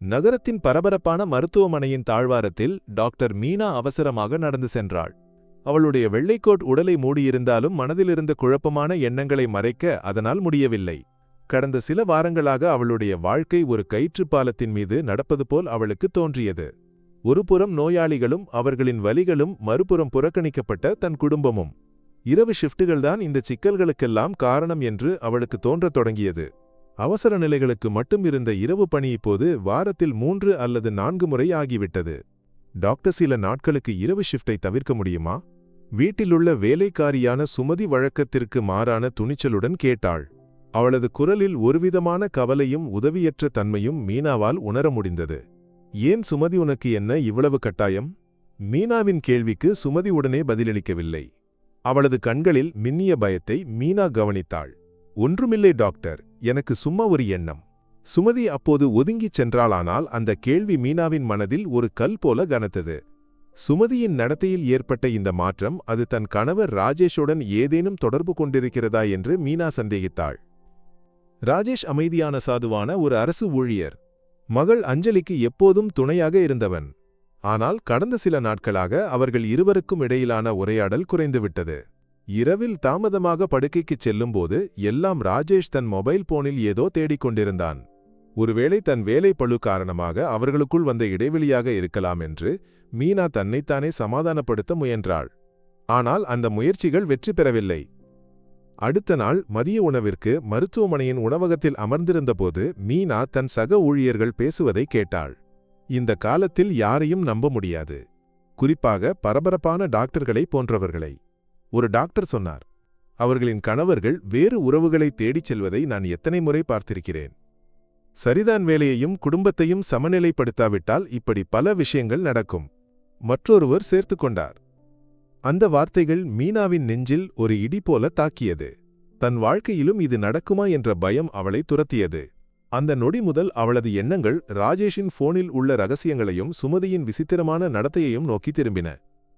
நகரத்தின் பரபரப்பான மருத்துவமனையின் தாழ்வாரத்தில் டாக்டர் மீனா அவசரமாக நடந்து சென்றாள். அவளுடைய வெள்ளைக்கோட் உடலை மூடியிருந்தாலும் மனதிலிருந்த குழப்பமான எண்ணங்களை மறைக்க அதனால் முடியவில்லை. கடந்த சில வாரங்களாக அவளுடைய வாழ்க்கை ஒரு கயிற்றுப் பாலத்தின் மீது நடப்பது போல் அவளுக்கு தோன்றியது. ஒருபுறம் நோயாளிகளும் அவர்களின் வலிகளும் மறுபுறம் புறக்கணிக்கப்பட்ட தன் குடும்பமும். இரவு ஷிஃப்ட்டுகள்தான் இந்த சிக்கல்களுக்கெல்லாம் காரணம் என்று அவளுக்கு தோன்றத் தொடங்கியது. அவசர நிலைகளுக்கு மட்டும் இருந்த இரவு பணி இப்போது வாரத்தில் மூன்று அல்லது நான்கு முறை ஆகிவிட்டது. டாக்டர் சில நாட்களுக்கு இரவு ஷிஃப்டை தவிர்க்க முடியுமா? வீட்டிலுள்ள வேலைக்காரியான சுமதி வழக்கத்திற்கு மாறான துணிச்சலுடன் கேட்டாள். அவளது குரலில் ஒருவிதமான கவலையும் உதவியற்ற தன்மையும் மீனாவால் உணர முடிந்தது. ஏன் சுமதி உனக்கு என்ன இவ்வளவு கட்டாயம்? மீனாவின் கேள்விக்கு சுமதி உடனே பதிலளிக்கவில்லை. அவளது கண்களில் மின்னிய பயத்தை மீனா கவனித்தாள். ஒன்றுமில்லை டாக்டர். எனக்கு சும்மா ஒரு எண்ணம். சுமதி அப்போது ஒதுங்கிச் சென்றாளானால் அந்த கேள்வி மீனாவின் மனதில் ஒரு கல் போல கனத்தது. சுமதியின் நடத்தையில் ஏற்பட்ட இந்த மாற்றம் அது தன் கணவர் ராஜேஷுடன் ஏதேனும் தொடர்பு கொண்டிருக்கிறதா என்று மீனா சந்தேகித்தாள். ராஜேஷ் அமைதியான சாதுவான ஒரு அரசு ஊழியர். மகள் அஞ்சலிக்கு எப்போதும் துணையாக இருந்தவன். ஆனால் கடந்த சில நாட்களாக அவர்கள் இருவருக்கும் இடையிலான உரையாடல் குறைந்துவிட்டது. இரவில் தாமதமாக படுக்கைக்குச் செல்லும்போது எல்லாம் ராஜேஷ் தன் மொபைல் போனில் ஏதோ தேடிக் கொண்டிருந்தான். ஒருவேளை தன் வேலை பழு காரணமாக அவர்களுக்குள் வந்த இடைவெளியாக இருக்கலாம் என்று மீனா தன்னைத்தானே சமாதானப்படுத்த முயன்றாள். ஆனால் அந்த முயற்சிகள் வெற்றி பெறவில்லை. அடுத்த நாள் மதிய உணவிற்கு மருத்துவமனையின் உணவகத்தில் அமர்ந்திருந்தபோது மீனா தன் சக ஊழியர்கள் பேசுவதை கேட்டாள். இந்த காலத்தில் யாரையும் நம்ப முடியாது. குறிப்பாக பரபரப்பான டாக்டர்களை போன்றவர்களை. ஒரு டாக்டர் சொன்னார் அவர்களின் கணவர்கள் வேறு உறவுகளை தேடிச் செல்வதை நான் எத்தனை முறை பார்த்திருக்கிறேன். சரிதான் வேலையையும் குடும்பத்தையும் சமநிலைப்படுத்தாவிட்டால் இப்படி பல விஷயங்கள் நடக்கும். மற்றொருவர் சேர்த்துக் கொண்டார். அந்த வார்த்தைகள் மீனாவின் நெஞ்சில் ஒரு இடி போல தாக்கியது. தன் வாழ்க்கையிலும் இது நடக்குமா என்ற பயம் அவளை துரத்தியது. அந்த நொடி முதல் அவளது எண்ணங்கள் ராஜேஷின் போனில் உள்ள ரகசியங்களையும் சுமதியின் விசித்திரமான நடத்தையையும் நோக்கி திரும்பின.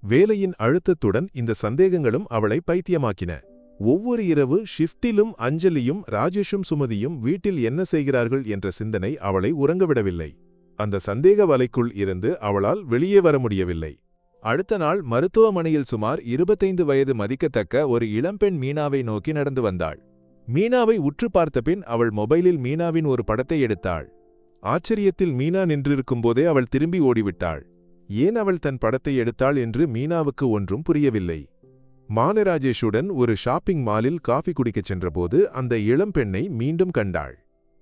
வேலையின் அழுத்தத்துடன் இந்த சந்தேகங்களும் அவளை பைத்தியமாக்கின. ஒவ்வொரு இரவு ஷிஃப்டிலும் அஞ்சலியும் ராஜேஷும் சுமதியும் வீட்டில் என்ன செய்கிறார்கள் என்ற சிந்தனை அவளை உறங்கவிடவில்லை. அந்த சந்தேக வலைக்குள் இருந்து அவளால் வெளியே வர முடியவில்லை. அடுத்த நாள் மருத்துவமனையில் சுமார் இருபத்தைந்து வயது மதிக்கத்தக்க ஒரு இளம்பெண் மீனாவை நோக்கி நடந்து வந்தாள். மீனாவை உற்று பார்த்தபின் அவள் மொபைலில் மீனாவின் ஒரு படத்தை எடுத்தாள். ஆச்சரியத்தில் மீனா நின்றிருக்கும்போதே அவள் திரும்பி ஓடிவிட்டாள். ஏன் அவள் தன் படத்தை எடுத்தாள் என்று மீனாவுக்கு ஒன்றும் புரியவில்லை. மானராஜேஷுடன் ஒரு ஷாப்பிங் மாலில் காஃபி குடிக்கச் சென்றபோது அந்த இளம்பெண்ணை மீண்டும் கண்டாள்.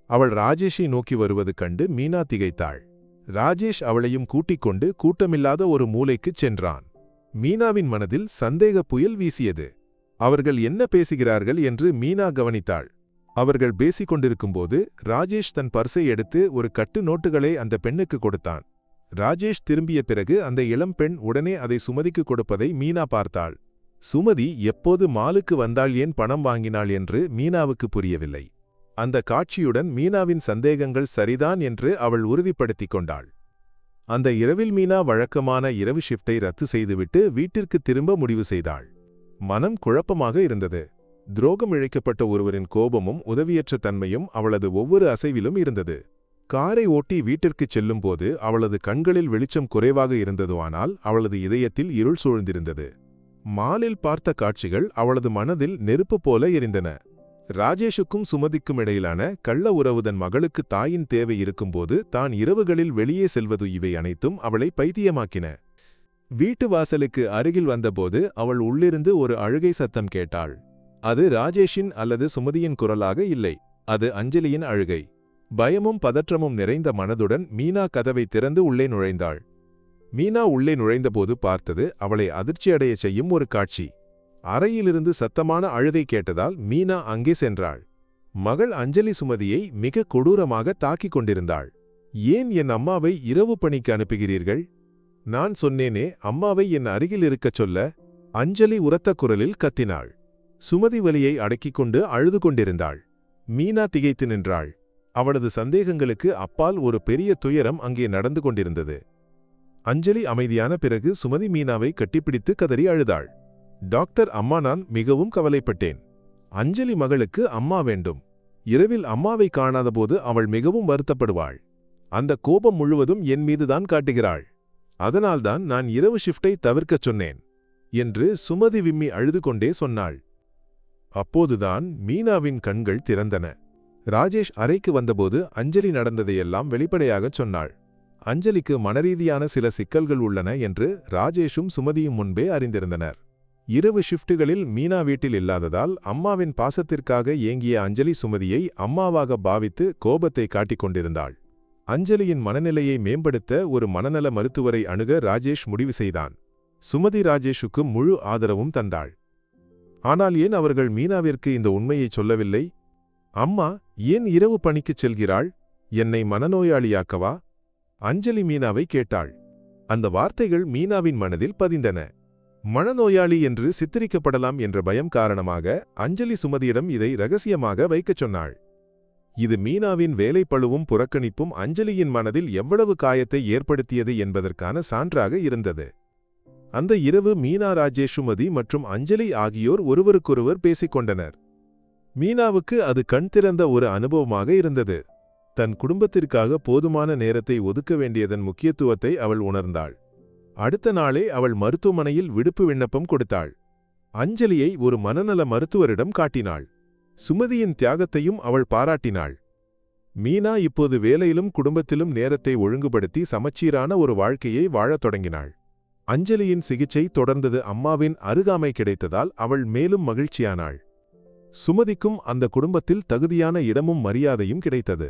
அவள் ராஜேஷை நோக்கி வருவது கண்டு மீனா திகைத்தாள். ராஜேஷ் அவளையும் கூட்டிக் கொண்டு கூட்டமில்லாத ஒரு மூலைக்குச் சென்றான். மீனாவின் மனதில் சந்தேக புயல் வீசியது. அவர்கள் என்ன பேசுகிறார்கள் என்று மீனா கவனித்தாள். அவர்கள் பேசிக் கொண்டிருக்கும்போது ராஜேஷ் தன் பர்சை எடுத்து ஒரு கட்டு நோட்டுகளை அந்த பெண்ணுக்கு கொடுத்தான். ராஜேஷ் திரும்பிய பிறகு அந்த இளம் பெண் உடனே அதை சுமதிக்கு கொடுப்பதை மீனா பார்த்தாள். சுமதி எப்போது மாலுக்கு வந்தாள் ஏன் பணம் வாங்கினாள்? என்று மீனாவுக்கு புரியவில்லை. அந்த காட்சியுடன் மீனாவின் சந்தேகங்கள் சரிதான் என்று அவள் உறுதிப்படுத்திக் கொண்டாள். அந்த இரவில் மீனா வழக்கமான இரவு ஷிஃப்டை ரத்து செய்துவிட்டு வீட்டிற்கு திரும்ப முடிவு செய்தாள். மனம் குழப்பமாக இருந்தது. துரோகம் இழைக்கப்பட்ட ஒருவரின் கோபமும் உதவியற்ற தன்மையும் அவளது ஒவ்வொரு அசைவிலும் இருந்தது. காரை ஓட்டி வீட்டிற்குச் செல்லும்போது அவளது கண்களில் வெளிச்சம் குறைவாக இருந்ததுவானால் அவளது இதயத்தில் இருள் சூழ்ந்திருந்தது. மாலில் பார்த்த காட்சிகள் அவளது மனதில் நெருப்பு போல எரிந்தன. ராஜேஷுக்கும் சுமதிக்கும் இடையிலான கள்ள உறவு தன் மகளுக்கு தாயின் தேவை இருக்கும்போது தான் இரவுகளில் வெளியே செல்வது இவை அனைத்தும் அவளை பைத்தியமாக்கின. வீட்டு வாசலுக்கு அருகில் வந்தபோது அவள் உள்ளிருந்து ஒரு அழுகை சத்தம் கேட்டாள். அது ராஜேஷின் அல்லது சுமதியின் குரலாக இல்லை. அது அஞ்சலியின் அழுகை. பயமும் பதற்றமும் நிறைந்த மனதுடன் மீனா கதவை திறந்து உள்ளே நுழைந்தாள். மீனா உள்ளே நுழைந்தபோது பார்த்தது அவளை அதிர்ச்சியடையச் செய்யும் ஒரு காட்சி. அறையிலிருந்து சத்தமான அழுதை கேட்டதால் மீனா அங்கே சென்றாள். மகள் அஞ்சலி சுமதியை மிக கொடூரமாக தாக்கிக் கொண்டிருந்தாள். ஏன் என் அம்மாவை இரவு பணிக்கு அனுப்புகிறீர்கள்? நான் சொன்னேனே அம்மாவை என் அருகில் இருக்கச் சொல்ல அஞ்சலி உரத்த குரலில் கத்தினாள். சுமதி வலியை அடக்கிக் கொண்டு அழுது கொண்டிருந்தாள். மீனா திகைத்து நின்றாள். அவளது சந்தேகங்களுக்கு அப்பால் ஒரு பெரிய துயரம் அங்கே நடந்து கொண்டிருந்தது. அஞ்சலி அமைதியான பிறகு சுமதி மீனாவை கட்டிப்பிடித்து கதறி அழுதாள். டாக்டர் அம்மா நான் மிகவும் கவலைப்பட்டேன். அஞ்சலி மகளுக்கு அம்மா வேண்டும். இரவில் அம்மாவை காணாதபோது அவள் மிகவும் வருத்தப்படுவாள். அந்த கோபம் முழுவதும் என் மீதுதான் காட்டுகிறாள். அதனால்தான் நான் இரவு ஷிஃப்டை தவிர்க்கச் சொன்னேன் என்று சுமதி விம்மி அழுது கொண்டே சொன்னாள். அப்போதுதான் மீனாவின் கண்கள் திறந்தன. ராஜேஷ் அறைக்கு வந்தபோது அஞ்சலி நடந்ததையெல்லாம் வெளிப்படையாகச் சொன்னாள். அஞ்சலிக்கு மனரீதியான சில சிக்கல்கள் உள்ளன என்று ராஜேஷும் சுமதியும் முன்பே அறிந்திருந்தனர். இரவு ஷிஃப்ட்டுகளில் மீனா வீட்டில் இல்லாததால் அம்மாவின் பாசத்திற்காக ஏங்கிய அஞ்சலி சுமதியை அம்மாவாக பாவித்து கோபத்தை காட்டிக் கொண்டிருந்தாள். அஞ்சலியின் மனநிலையை மேம்படுத்த ஒரு மனநல மருத்துவரை அணுக ராஜேஷ் முடிவு செய்தான். சுமதி ராஜேஷுக்கு முழு ஆதரவும் தந்தாள். ஆனால் ஏன் அவர்கள் மீனாவிற்கு இந்த உண்மையைச் சொல்லவில்லை? அம்மா ஏன் இரவு பணிக்குச் செல்கிறாள்? என்னை மனநோயாளியாக்கவா? அஞ்சலி மீனாவை கேட்டாள். அந்த வார்த்தைகள் மீனாவின் மனதில் பதிந்தன. மனநோயாளி என்று சித்தரிக்கப்படலாம் என்ற பயம் காரணமாக அஞ்சலி சுமதியிடம் இதை ரகசியமாக வைக்கச் சொன்னாள். இது மீனாவின் வேலைப்பழுவும் புறக்கணிப்பும் அஞ்சலியின் மனதில் எவ்வளவு காயத்தை ஏற்படுத்தியது என்பதற்கான சான்றாக இருந்தது. அந்த இரவு மீனா ராஜேஷுமதி மற்றும் அஞ்சலி ஆகியோர் ஒருவருக்கொருவர் பேசிக் கொண்டனர் மீனாவுக்கு அது கண் திறந்த ஒரு அனுபவமாக இருந்தது. தன் குடும்பத்திற்காக போதுமான நேரத்தை ஒதுக்க வேண்டியதன் முக்கியத்துவத்தை அவள் உணர்ந்தாள். அடுத்த நாளே அவள் மருத்துவமனையில் விடுப்பு விண்ணப்பம் கொடுத்தாள். அஞ்சலியை ஒரு மனநல மருத்துவரிடம் காட்டினாள். சுமதியின் தியாகத்தையும் அவள் பாராட்டினாள். மீனா இப்போது வேலையிலும் குடும்பத்திலும் நேரத்தை ஒழுங்குபடுத்தி சமச்சீரான ஒரு வாழ்க்கையை வாழத் தொடங்கினாள். அஞ்சலியின் சிகிச்சை தொடர்ந்தது அம்மாவின் அருகாமை கிடைத்ததால் அவள் மேலும் மகிழ்ச்சியானாள். சுமதிக்கும் அந்த குடும்பத்தில் தகுதியான இடமும் மரியாதையும் கிடைத்தது.